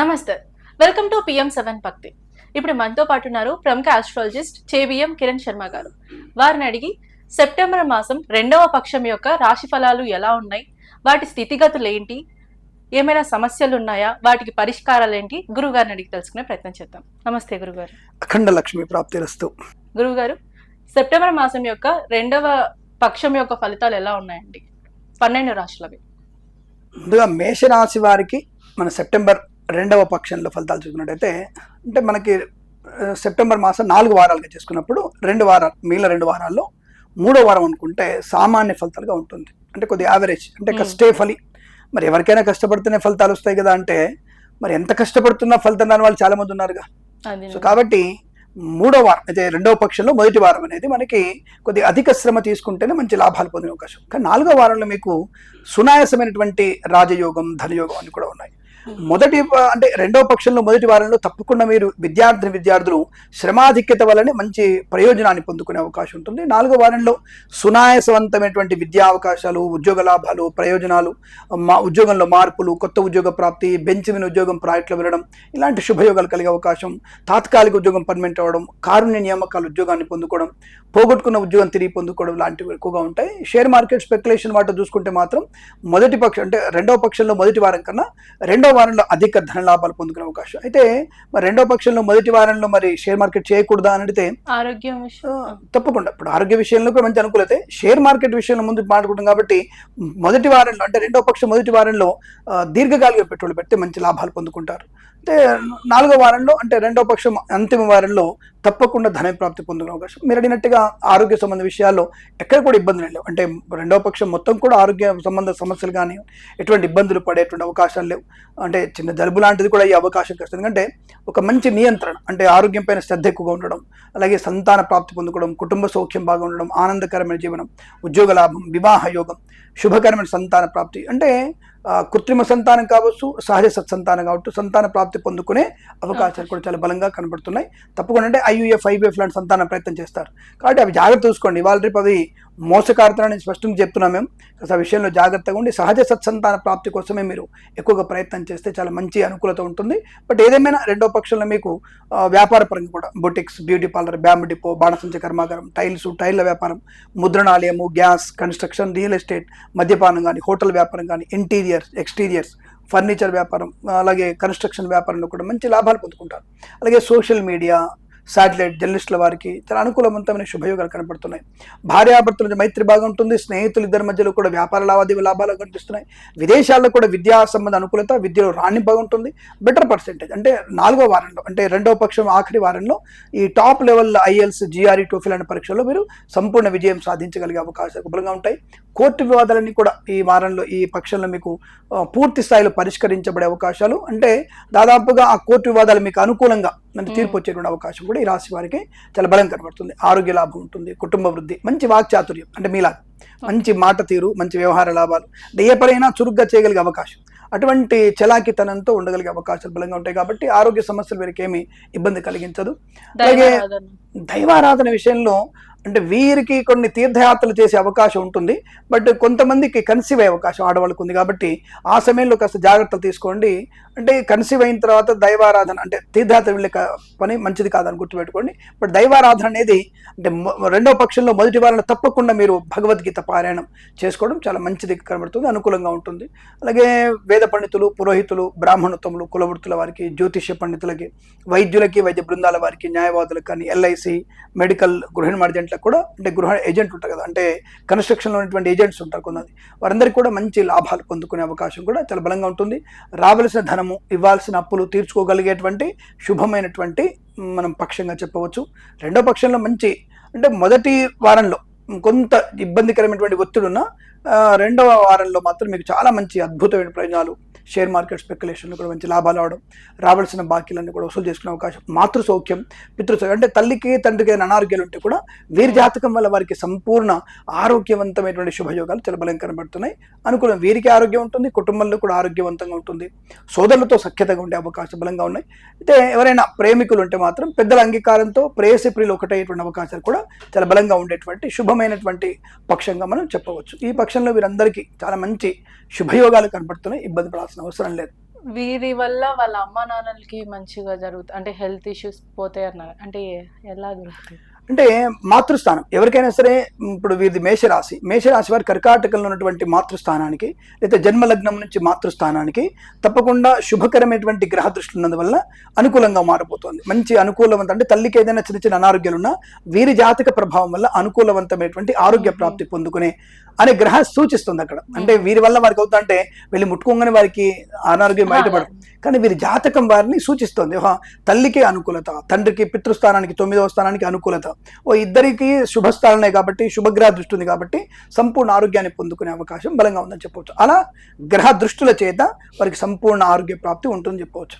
నమస్తే. Welcome to PM seven భక్తి ఇప్పుడు మనతో పాటు ఉన్నారు ప్రముఖ ఆస్ట్రాలజిస్ట్ చేబిఎం కిరణ్ శర్మ గారు. వారిని అడిగి సెప్టెంబర్ మాసం రెండవ పక్షం యొక్క రాశి ఫలాలు ఎలా ఉన్నాయి? వాటి స్థితిగతులు ఏంటి? ఏమైనా సమస్యలు ఉన్నాయా? వాటికి పరిష్కారాలు ఏంటి? గురువు గారిని అడిగి తెలుసుకునే ప్రయత్నం చేద్దాం. నమస్తే గురుగారు అఖండ లక్ష్మి ప్రాప్తిరస్తు. గురువు గారు సెప్టెంబర్ మాసం యొక్క రెండవ పక్షం యొక్క ఫలితాలు ఎలా ఉన్నాయండి? పన్నెండు రాశులవి. ముందుగా మేషరాశి వారికి మన సెప్టెంబర్ రెండవ పక్షంలో ఫలితాలు చూసుకున్నట్టయితే అంటే మనకి సెప్టెంబర్ మాసం నాలుగు వారాలుగా చేసుకున్నప్పుడు రెండు వారాలు మిగిలిన రెండు వారాల్లో మూడో వారం అనుకుంటే సామాన్య ఫలితాలుగా ఉంటుంది. అంటే కొద్ది యావరేజ్ అంటే. కష్టే ఫలి. మరి ఎవరికైనా కష్టపడితేనే ఫలితాలు వస్తాయి కదా అంటే మరి ఎంత కష్టపడుతున్నా ఫలితం రాని వాళ్ళు చాలా మంది ఉన్నారుగా. సో కాబట్టి మూడో వారం అయితే రెండవ పక్షంలో మొదటి వారం అనేది మనకి కొద్దిగా అధిక శ్రమ తీసుకుంటేనే మంచి లాభాలు పొందే అవకాశం. కానీ నాలుగో వారంలో మీకు సునాయాసమైనటువంటి రాజయోగం ధనయోగం అని కూడా ఉన్నాయి. మొదటి అంటే రెండవ పక్షంలో మొదటి వారంలో తప్పకుండా మీరు విద్యార్థి విద్యార్థులు శ్రమాధిక్యత వల్లనే మంచి ప్రయోజనాన్ని పొందుకునే అవకాశం ఉంటుంది. నాలుగో వారంలో సునాయాసవంతమైనటువంటి విద్యా అవకాశాలు ఉద్యోగ లాభాలు ప్రయోజనాలు మా ఉద్యోగంలో మార్పులు కొత్త ఉద్యోగ ప్రాప్తి బెంచ్ మీద ఉద్యోగం ప్రాజెక్టులో వెళ్ళడం ఇలాంటి శుభయోగాలు కలిగే అవకాశం తాత్కాలిక ఉద్యోగం పర్మనెంట్ అవ్వడం కారుణ్య నియామకాలు ఉద్యోగాన్ని పొందుకోవడం పోగొట్టుకున్న ఉద్యోగం తిరిగి పొందుకోవడం లాంటివి ఎక్కువగా ఉంటాయి. షేర్ మార్కెట్ స్పెక్యులేషన్ వాటి చూసుకుంటే మాత్రం మొదటి పక్షం అంటే రెండవ పక్షంలో మొదటి వారం కన్నా రెండవ వారంలో అధిక ధన లాభాలు పొందుకునే అవకాశం. అయితే మరి రెండవ పక్షంలో మొదటి వారంలో మరి షేర్ మార్కెట్ చేయకూడదా అని అడిగితే ఆరోగ్యం తప్పకుండా. ఇప్పుడు ఆరోగ్య విషయంలో కూడా మంచి అనుకూలతే. షేర్ మార్కెట్ విషయంలో ముందు మాట్లాడుకుంటాం కాబట్టి మొదటి వారంలో అంటే రెండో పక్షం మొదటి వారంలో దీర్ఘకాలిక పెట్టుబడులు పెడితే మంచి లాభాలు పొందుకుంటారు. అంటే నాలుగో వారంలో అంటే రెండో పక్షం అంతిమ వారంలో తప్పకుండా ధన ప్రాప్తి పొందుకునే అవకాశం. మీరు అడిగినట్టుగా ఆరోగ్య సంబంధ విషయాల్లో ఎక్కడ కూడా ఇబ్బందులు లేవు. అంటే రెండో పక్షం మొత్తం కూడా ఆరోగ్య సంబంధ సమస్యలు కానీ ఎటువంటి ఇబ్బందులు పడేటువంటి అవకాశాలు లేవు. అంటే చిన్న జలుబు లాంటిది కూడా ఈ అవకాశం కష్టం ఎందుకంటే ఒక మంచి నియంత్రణ అంటే ఆరోగ్యం పైన శ్రద్ధ ఎక్కువగా ఉండడం అలాగే సంతాన ప్రాప్తి పొందుకోవడం కుటుంబ సౌఖ్యం బాగా ఉండడం ఆనందకరమైన జీవనం ఉద్యోగ లాభం వివాహ యోగం శుభకరమైన సంతాన ప్రాప్తి. అంటే కృత్రిమ సంతానం కావచ్చు సహజ సత్సంతానం కావచ్చు సంతాన ప్రాప్తి పొందుకునే అవకాశాలు కూడా చాలా బలంగా కనబడుతున్నాయి. తప్పకుండా అంటే ఐయుఎఫ్ ఐబిఎఫ్ లాంటి సంతాన ప్రయత్నం చేస్తారు. కాబట్టి అవి జాగ్రత్త చూసుకోండి. వాళ్ళ రేపు అవి మోసకారుతారని స్పష్టంగా చెప్తున్నాం మేము ఆ విషయంలో జాగ్రత్తగా ఉండి సహజ సత్సంతాన ప్రాప్తి కోసమే మీరు ఎక్కువగా ప్రయత్నం చేస్తే చాలా మంచి అనుకూలత ఉంటుంది. బట్ ఏదేమైనా రెండో పక్షంలో మీకు వ్యాపార పరంగా కూడా boutiques beauty parlour bamboo depot బాణసంచ కర్మాగారం టైల్స్ టైల్ల వ్యాపారం ముద్రణాలయము గ్యాస్ కన్స్ట్రక్షన్ రియల్ ఎస్టేట్ మద్యపానం కానీ హోటల్ వ్యాపారం కానీ ఇంటీరియర్స్ ఎక్స్టీరియర్స్ ఫర్నిచర్ వ్యాపారం అలాగే కన్స్ట్రక్షన్ వ్యాపారంలో కూడా మంచి లాభాలు పొందుకుంటారు. అలాగే సోషల్ మీడియా శాటిలైట్ జర్నలిస్టుల వారికి చాలా అనుకూలవంతమైన శుభయోగాలు కనపడుతున్నాయి. భార్యాభర్తల మధ్య మైత్రి బాగా ఉంటుంది. స్నేహితులు ఇద్దరి మధ్యలో కూడా వ్యాపార లావాదేవీ లాభాలు కనిపిస్తున్నాయి. విదేశాల్లో కూడా విద్యా సంబంధ అనుకూలత విద్యలో రాణి బాగుంటుంది. బెటర్ పర్సెంటేజ్ అంటే నాలుగో వారంలో అంటే రెండవ పక్షం ఆఖరి వారంలో ఈ top level IELTS GRE TOEFL అనే పరీక్షల్లో మీరు సంపూర్ణ విజయం సాధించగలిగే అవకాశాలు బలంగా ఉంటాయి. కోర్టు వివాదాలన్నీ కూడా ఈ వారంలో ఈ పక్షంలో మీకు పూర్తి స్థాయిలో పరిష్కరించబడే అవకాశాలు. అంటే దాదాపుగా ఆ కోర్టు వివాదాలు మీకు అనుకూలంగా అంటే తీర్పు వచ్చేటువంటి అవకాశం కూడా ఈ రాశి వారికి చాలా బలం కనబడుతుంది. ఆరోగ్య లాభం ఉంటుంది కుటుంబ వృద్ధి మంచి వాక్చాతుర్యం అంటే మీలా మంచి మాట తీరు మంచి వ్యవహార లాభాలు. అంటే ఏ పనైనా చురుగ్గా చేయగలిగే అవకాశం. అటువంటి చలాకితనంతో ఉండగలిగే అవకాశాలు బలంగా ఉంటాయి కాబట్టి ఆరోగ్య సమస్యలు వీరికి ఏమీ ఇబ్బంది కలిగించదు. అలాగే దైవారాధన. దైవారాధన విషయంలో అంటే వీరికి కొన్ని తీర్థయాత్రలు చేసే అవకాశం ఉంటుంది. బట్ కొంతమందికి కన్సీవ్ అయ్యే అవకాశం ఆడవాళ్ళకు ఉంది కాబట్టి ఆ సమయంలో కాస్త జాగ్రత్తలు తీసుకోండి. అంటే కన్సీవ్ అయిన తర్వాత దైవారాధన అంటే తీర్థయాత్ర వెళ్ళే పని మంచిది కాదని గుర్తుపెట్టుకోండి. బట్ దైవారాధన అనేది అంటే రెండో పక్షంలో మొదటి వారంలో తప్పకుండా మీరు భగవద్గీత పారాయణం చేసుకోవడం చాలా మంచిది కనబడుతుంది అనుకూలంగా ఉంటుంది. అలాగే వేద పండితులు పురోహితులు బ్రాహ్మణత్వములు కులవృత్తుల వారికి జ్యోతిష్య పండితులకి వైద్యులకి వైద్య బృందాల వారికి న్యాయవాదులకు కానీ ఎల్ఐసి మెడికల్ గృహ నిర్మాణజెంట్లకు కూడా అంటే గృహ ఏజెంట్ ఉంటారు కదా అంటే కన్స్ట్రక్షన్లో ఉన్నటువంటి ఏజెంట్స్ ఉంటారు కొంతమంది. వారందరికీ కూడా మంచి లాభాలు పొందుకునే అవకాశం కూడా చాలా బలంగా ఉంటుంది. రావలసిన మనము ఇవ్వాల్సిన అప్పులు తీర్చుకోగలిగేటువంటి శుభమైనటువంటి మనం పక్షంగా చెప్పవచ్చు. రెండో పక్షంలో మంచి అంటే మొదటి వారంలో కొంత ఇబ్బందికరమైనటువంటి ఒత్తిడి ఉన్న రెండవ వారంలో మాత్రం మీకు చాలా మంచి అద్భుతమైన ప్రయోజనాలు. షేర్ మార్కెట్ స్పెక్యులేషన్లు కూడా మంచి లాభాలు అవడం రావాల్సిన బాకీలన్నీ కూడా వసూలు చేసుకునే అవకాశం మాతృ సౌఖ్యం పితృ సౌఖ్యం అంటే తల్లికి తండ్రికి అయిన అనారోగ్యాలు ఉంటే కూడా వీరి జాతకం వల్ల వారికి సంపూర్ణ ఆరోగ్యవంతమైనటువంటి శుభయోగాలు చాలా బలం కనబడుతున్నాయి అనుకూలం వీరికి ఆరోగ్యం ఉంటుంది కుటుంబంలో కూడా ఆరోగ్యవంతంగా ఉంటుంది. సోదరులతో సఖ్యతగా ఉండే అవకాశం బలంగా ఉన్నాయి. అయితే ఎవరైనా ప్రేమికులు ఉంటే మాత్రం పెద్దల అంగీకారంతో ప్రేయసి ప్రియులు ఒకటయ్యేటువంటి అవకాశాలు కూడా చాలా బలంగా ఉండేటువంటి శుభమైనటువంటి పక్షంగా మనం చెప్పవచ్చు. ఈ పక్షంలో వీరందరికీ చాలా మంచి శుభయోగాలు కనబడుతున్నాయి ఇబ్బంది పడాల్సిన అవసరం లేదు. వీరి వల్ల వాళ్ళ అమ్మ నాన్నలకి మంచిగా జరుగుతుంది అంటే హెల్త్ ఇష్యూస్ పోతాయి అన్నారు అంటే ఎలా జరుగుతుంది అంటే మాతృస్థానం. ఎవరికైనా సరే ఇప్పుడు వీరిది మేషరాశి. మేషరాశి వారి కర్కాటకంలో ఉన్నటువంటి మాతృస్థానానికి లేదా జన్మలగ్నం నుంచి మాతృస్థానానికి తప్పకుండా శుభకరమైనటువంటి గ్రహ దృష్టి ఉన్నందువల్ల అనుకూలంగా మారిపోతుంది మంచి అనుకూలవంత అంటే తల్లికి ఏదైనా చిన్న చిన్న అనారోగ్యాలు ఉన్నా వీరి జాతక ప్రభావం వల్ల అనుకూలవంతమైనటువంటి ఆరోగ్య ప్రాప్తి పొందుకునే అనే గ్రహ సూచిస్తుంది అక్కడ. అంటే వీరి వల్ల వారికి అవుతా అంటే వెళ్ళి ముట్టుకోగానే వారికి అనారోగ్యం బయటపడదు కానీ వీరి జాతకం వారిని సూచిస్తుంది. ఓహో, తల్లికి అనుకూలత తండ్రికి పితృస్థానానికి తొమ్మిదవ స్థానానికి అనుకూలత ఓ ఇద్దరికి శుభస్థానాలే కాబట్టి శుభగ్రహ దృష్టి ఉంది కాబట్టి సంపూర్ణ ఆరోగ్యాన్ని పొందుకునే అవకాశం బలంగా ఉందని చెప్పవచ్చు. అలా గ్రహ దృష్టుల చేత వారికి సంపూర్ణ ఆరోగ్య ప్రాప్తి ఉంటుందని చెప్పవచ్చు.